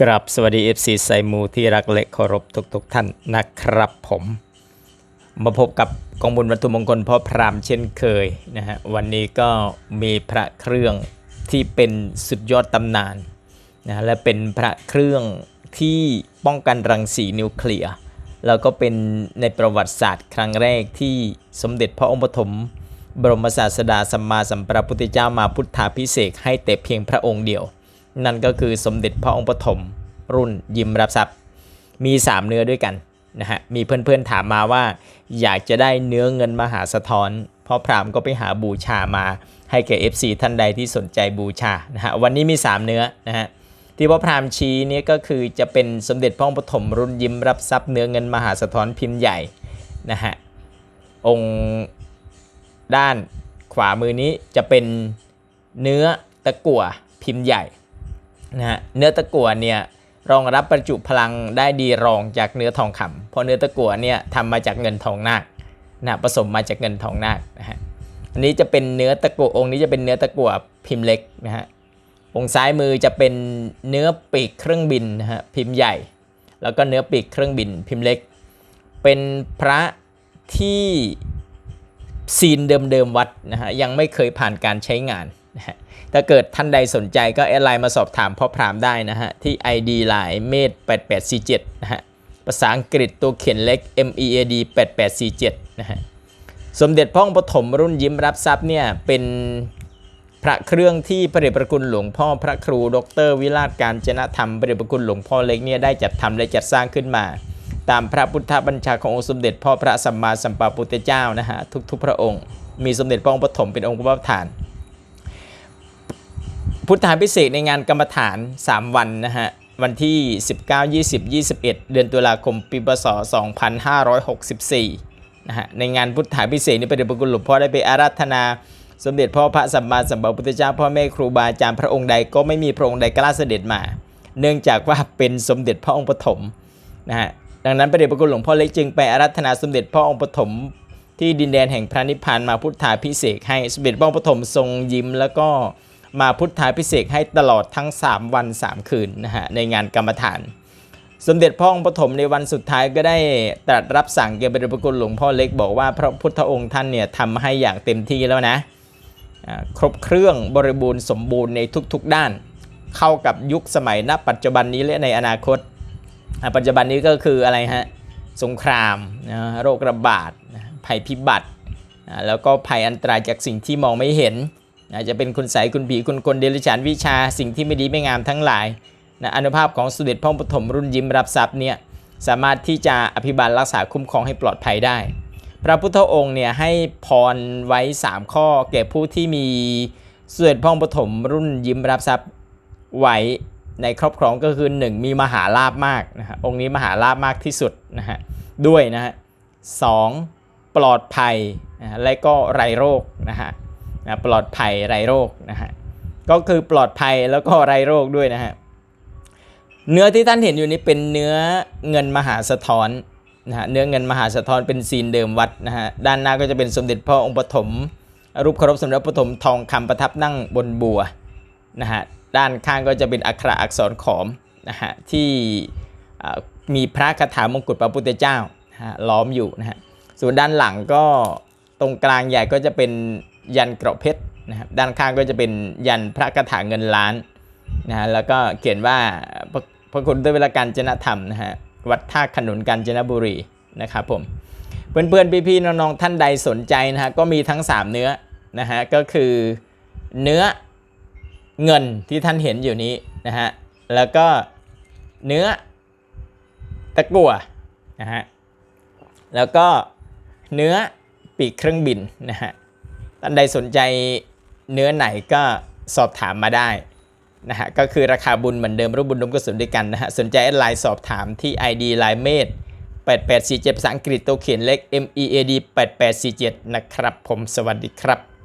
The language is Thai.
กรับสวัสดี FC ไซมูที่รักและเคารพทุกๆทท่านนะครับผม มาพบกับกองบุญวัตถุมงคลพ่อพรามเช่นเคยนะฮะวันนี้ก็มีพระเครื่องที่เป็นสุดยอดตำนานนะและเป็นพระเครื่องที่ป้องกันรังสีนิวเคลียร์แล้วก็เป็นในประวัติศาสตร์ครั้งแรกที่สมเด็จพระองค์ปฐมบรมศาสดาสัมมาสัมพุทธพุทธเจ้ามาพุทธาพิเศษให้แต่เพียงพระองค์เดียว นั่นก็คือสมเด็จพระองค์ปฐมรุ่นยิมรับทรัพย์ มี 3 เนื้อด้วยกันนะฮะมีเพื่อนๆถามมาว่า อยากจะได้เนื้อเงินมหาสะท้อนพ่อพรามก็ไปหาบูชามาให้แก่ FC ท่านใดที่สนใจบูชานะฮะวันนี้มี 3 เนื้อนะฮะที่พ่อพรามชี้นี่ก็คือจะเป็นสมเด็จพระองค์ปฐมรุ่นยิ้มรับทรัพย์เนื้อเงินมหาสะท้อนพิมพ์ใหญ่นะฮะองค์ด้านขวามือนี้จะเป็นเนื้อตะกั่วพิมพ์ใหญ่ นะเนื้อตะกั่วเนี่ยรองรับบรรจุพลังได้ดีรองจากเนื้อทองคำเพราะเนื้อตะกั่วเนี่ยทำมาจากเงินทองนาคนะผสมมาจากเงินทองนาคนะฮะอันนี้จะเป็นเนื้อตะกั่วองค์นี้จะเป็นเนื้อตะกั่วพิมพ์เล็กนะฮะองค์ซ้ายมือจะเป็นเนื้อปีกเครื่องบินนะฮะพิมพ์ใหญ่ แล้วก็เนื้อปีกเครื่องบินพิมพ์เล็ก เป็นพระที่ซีนเดิมๆวัดนะฮะยังไม่เคยผ่านการใช้งาน นะฮะถ้าเกิดท่านใดสนใจก็แอดไลน์มาสอบถามพ่อพรามได้นะฮะ ที่ ID ไลน์เมด8847นะฮะ ภาษาอังกฤษตัวเขียนเล็ก M E A D 8847นะฮะ สมเด็จพ่องปฐมรุ่นยิ้มรับทรัพย์เนี่ย เป็นพระเครื่องที่พระเดชพระคุณหลวงพ่อพระครู ดร วิราชการจนธรรมพระเดชพระคุณหลวงพ่อเล็กเนี่ยได้จัดทำและจัดสร้างขึ้นมา ตามพระพุทธบัญชาขององค์สมเด็จพ่อพระสัมมาสัมพุทธเจ้านะฮะทุกๆพระองค์ มีสมเด็จพระองค์ปฐมเป็นองค์พระประธาน พุทธาพิเศษกในงานกรรมฐาน 3 วันนะฮะ วันที่ 19 20 21 เดือนตุลาคมปีพศ 2564นะฮะในงานพุทธาพิเศษกนี้พระเดชพระคุณหลวงพ่อได้ไปอาราธนาสมเด็จพ่อพระสัมมาสัมพุทธเจ้าพ่อแม่ครูบาอาจารย์พระองค์ใดก็ไม่มีพระองค์ใดกล้าเสด็จมา เนื่องจากว่าเป็นสมเด็จพระองค์ปฐมนะฮะดังนั้นพระเดชพระคุณหลวงพ่อเล็กจึงไปอาราธนาสมเด็จพ่อองค์ปฐมที่ดินแดนแห่งพระนิพพานมาพุทธาพิเศษกให้สมเด็จพระองค์ปฐมทรงยิ้มแล้วก็ มาพุทธาพิเศษให้ตลอดทั้ง 3 วัน 3 คืนนะฮะในงานกรรมฐาน สมเด็จพ่อองค์ปฐมในวันสุดท้ายก็ได้ตรัสรับสั่งแก่พระเดชพระคุณหลวงพ่อเล็กบอกว่าพระพุทธองค์ท่านเนี่ยทำให้อย่างเต็มที่แล้วนะครบเครื่องบริบูรณ์สมบูรณ์ในทุกๆด้าน เข้ากับยุคสมัยณปัจจุบันนี้และในอนาคต ปัจจุบันนี้ก็คืออะไรฮะสงครามนะโรคระบาดภัยพิบัติ แล้วก็ภัยอันตรายจากสิ่งที่มองไม่เห็น อาจจะเป็นคุณใสคุณผีคุณกลเดลิฉานวิชาสิ่งที่ไม่ดีไม่งามทั้งหลายนะอนุภาพของสมเด็จพ่อปฐมรุ่นยิ้มรับทรัพย์เนี่ยสามารถที่จะอภิบาลรักษาคุ้มครองให้ปลอดภัยได้ พระพุทธองค์เนี่ยให้พรไว้ 3 ข้อแก่ผู้ที่มีสมเด็จพ่อปฐมรุ่นยิ้มรับทรัพย์ไว้ในครอบครองก็คือ 1 มีมหาลาภมากนะฮะองค์นี้มหาลาภมากที่สุดนะฮะด้วยนะฮะสองปลอดภัยนะและก็ไรโรคนะฮะ นะปลอดภัยไร้โรคนะฮะก็คือปลอดภัยแล้วก็ไร้โรคด้วยนะฮะเนื้อที่ท่านเห็นอยู่นี้เป็นเนื้อเงินมหาสะท้อนนะฮะเนื้อเงินมหาสะท้อนเป็นซีนเดิมวัดนะฮะด้านหน้าก็จะเป็นสมเด็จพระองค์ปฐมรูปเคารพสมเด็จพระปฐมทองคำประทับนั่งบนบัวนะฮะด้านข้างก็จะเป็นอักขระอักษรขอมนะฮะที่มีพระคาถามงกุฎพระพุทธเจ้านะฮะล้อมอยู่นะฮะส่วนด้านหลังก็ตรงกลางใหญ่ก็จะเป็น ยันเกราะเพชรนะครับด้านข้างก็จะเป็นยันพระคาถาเงินล้านนะฮะแล้วก็เขียนว่าพระพระคุณด้วยเวลาการจนธรรมนะฮะวัดท่าขนุนกาญจนบุรีนะครับผมเพื่อนๆพี่ๆน้องๆท่านใดสนใจนะฮะก็มีทั้ง 3 เนื้อนะฮะก็คือเนื้อเงินที่ท่านเห็นอยู่นี้นะฮะแล้วก็เนื้อตะกั่วนะฮะแล้วก็เนื้อปีกเครื่องบินนะฮะ ท่านใดสนใจเนื้อไหนก็สอบถามมาได้นะฮะก็คือราคาบุญเหมือนเดิมรูปบุญรวมกุศลด้วยกันนะฮะสนใจไลน์สอบถามที่ ID ไลน์เมด8847ภาษาอังกฤษตัวเขียนเล็ก M E A D 8847 นะครับผมสวัสดีครับ